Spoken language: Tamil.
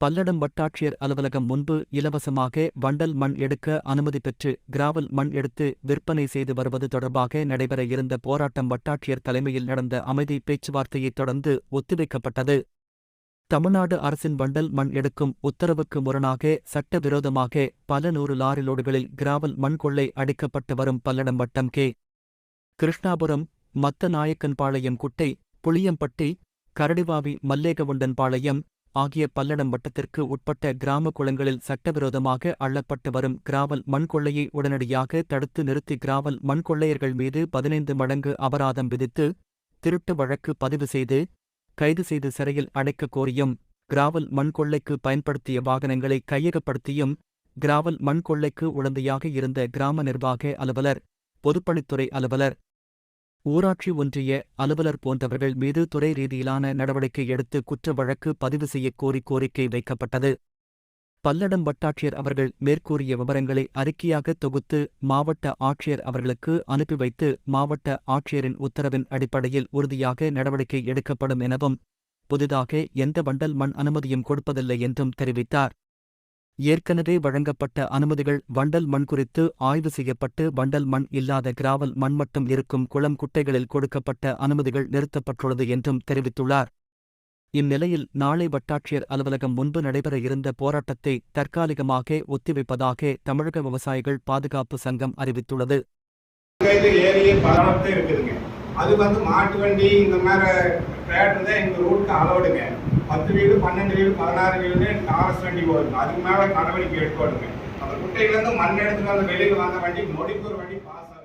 பல்லடம் வட்டாட்சியர் அலுவலகம் முன்பு இலவசமாக வண்டல் மண் எடுக்க அனுமதி பெற்று கிராவல் மண் எடுத்து விற்பனை செய்து வருவது தொடர்பாக நடைபெற இருந்த போராட்டம் வட்டாட்சியர் தலைமையில் நடந்த அமைதி பேச்சுவார்த்தையைத் தொடர்ந்து ஒத்திவைக்கப்பட்டது. தமிழ்நாடு அரசின் வண்டல் மண் எடுக்கும் உத்தரவுக்கு முரணாக சட்டவிரோதமாக பல நூறு லாரி லோடுகளில் கிராவல் மண் கொள்ளை அடிக்கப்பட்டு வரும் பல்லடம் வட்டம் கே. கிருஷ்ணாபுரம் மத்த நாயக்கன்பாளையம் குட்டை புளியம்பட்டி கரடிவாவி மல்லேகவுண்டன்பாளையம் ஆகிய பல்லடம் வட்டத்திற்கு உட்பட்ட கிராம குளங்களில் சட்டவிரோதமாக அள்ளப்பட்டு வரும் கிராவல் மண் கொள்ளையை உடனடியாக தடுத்து நிறுத்தி கிராவல் மண் கொள்ளையர்கள் மீது பதினைந்து மடங்கு அபராதம் விதித்து திருட்டு வழக்கு பதிவு செய்து கைது செய்து சிறையில் அடைக்க கோரியும் கிராவல் மண் கொள்ளைக்கு பயன்படுத்திய வாகனங்களை கையகப்படுத்தியும் கிராவல் மண் கொள்ளைக்கு உடந்தையாக இருந்த கிராம நிர்வாக அலுவலர் பொதுப்பணித்துறை அலுவலர் ஊராட்சி ஒன்றிய அலுவலர் போன்றவர்கள் மீது துறை ரீதியிலான நடவடிக்கை எடுத்து குற்ற வழக்கு பதிவு செய்யக் கோரி கோரிக்கை வைக்கப்பட்டது. பல்லடம் வட்டாட்சியர் அவர்கள் மேற்கூறிய விவரங்களை அறிக்கையாக தொகுத்து மாவட்ட ஆட்சியர் அவர்களுக்கு அனுப்பி வைத்து மாவட்ட ஆட்சியரின் உத்தரவின் அடிப்படையில் உறுதியாக நடவடிக்கை எடுக்கப்படும் எனவும் புதிதாக எந்த வண்டல் மண் அனுமதியும் கொடுப்பதில்லை என்றும் தெரிவித்தார். ஏற்கனவே வழங்கப்பட்ட அனுமதிகள் வண்டல் மண் குறித்து ஆய்வு செய்யப்பட்டு வண்டல் மண் இல்லாத கிராவல் மண் மட்டும் இருக்கும் குளம் குட்டைகளில் கொடுக்கப்பட்ட அனுமதிகள் நிறுத்தப்பட்டுள்ளது என்றும் தெரிவித்துள்ளார். இந்நிலையில் நாளை வட்டாட்சியர் அலுவலகம் முன்பு நடைபெற இருந்த போராட்டத்தை தற்காலிகமாக ஒத்திவைப்பதாக தமிழக விவசாயிகள் பாதுகாப்பு சங்கம் அறிவித்துள்ளது. அது வந்து மாட்டு வண்டி இந்த மாதிரி பேட்டர் தான் எங்கள் ரூட்க்கு அலோடுங்க பத்து வீடு பன்னெண்டு வீடு பதினாறு வீடு டாரஸ் வண்டி போகுதுங்க அதுக்கு மேலே நடவடிக்கை எடுக்கணுங்க அந்த குட்டையிலேருந்து மண் எடுத்துகிட்டு வந்து வெளியில் வந்த வண்டி நொடிக்கு ஒரு வண்டி பாஸ்